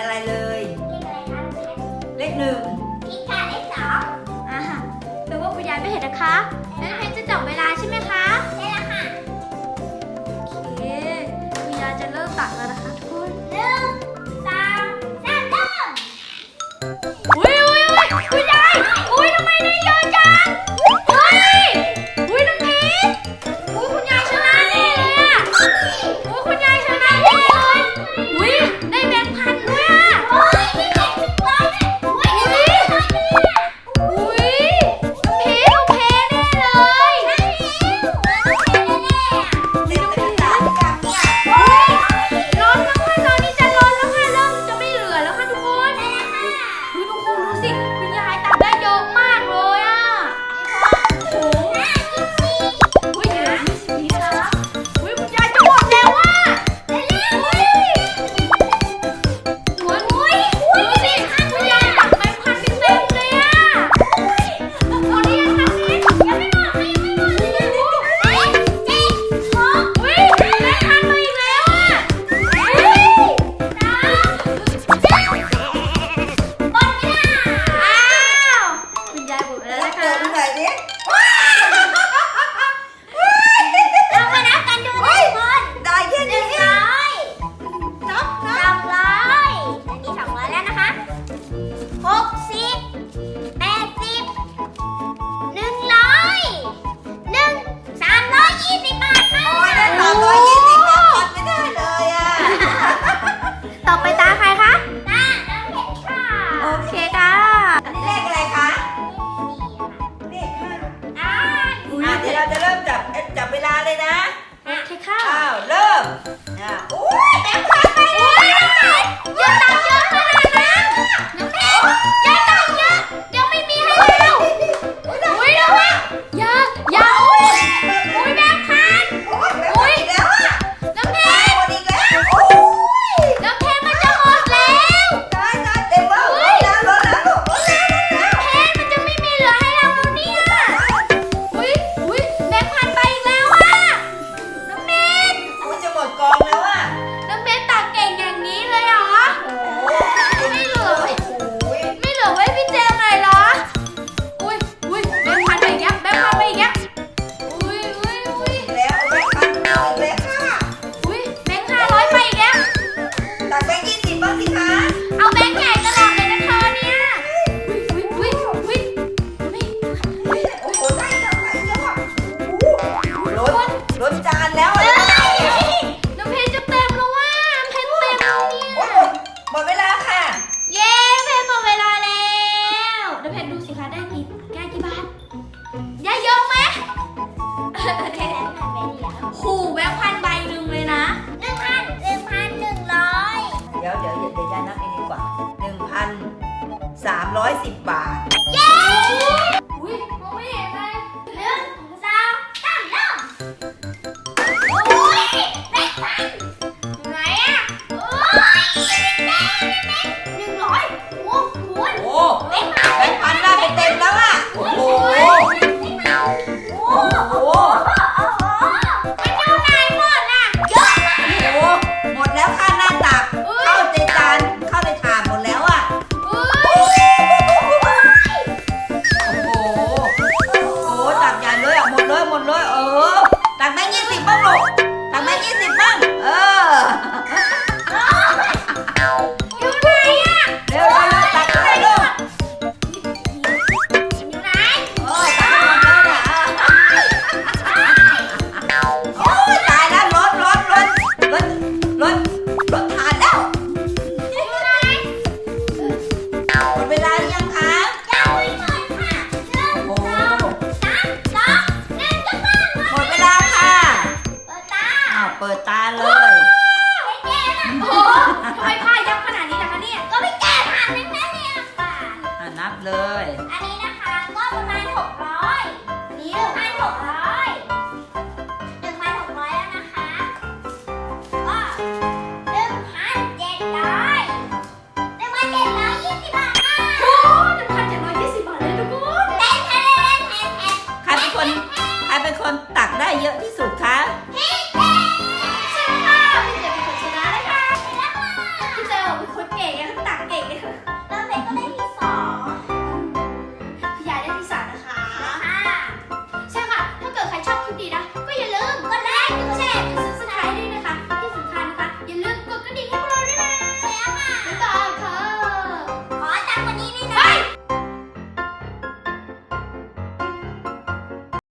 อะไรเลย เลขหนึ่งพิกาเลขสองอ่าแปลว่าคุณยายไม่เห็นนะคะนั่นเพชรจะจับเวลาใช่ไหมคะโอเคคุณยายจะเริ่มตักแล้วนะคะทุกคน เริ่ม นี่เลขอะไรคะเลขห้าอ่าเดี๋ยวเราจะเริ่มจับเจับเวลาเลยนะอเคค่ะ อ้าเริ่มอะ หมดเวลาค่ะ เย้เพนหมดเวลาแล้วเดี๋ยวเพนดูสิคะได้กี่แก้กี่บาทได้ยกไหมแค่แบงค์พันใบเดีวขู่แบงค์พันใบหนึ่งเลยนะหนึ่งพันหนึ่งพันหนึ่งร้อยเดี๋ยวเดี๋ยวเดี๋ยวย่านับเองดีกว่าหนึ่งพันสามร้อยสิบบาท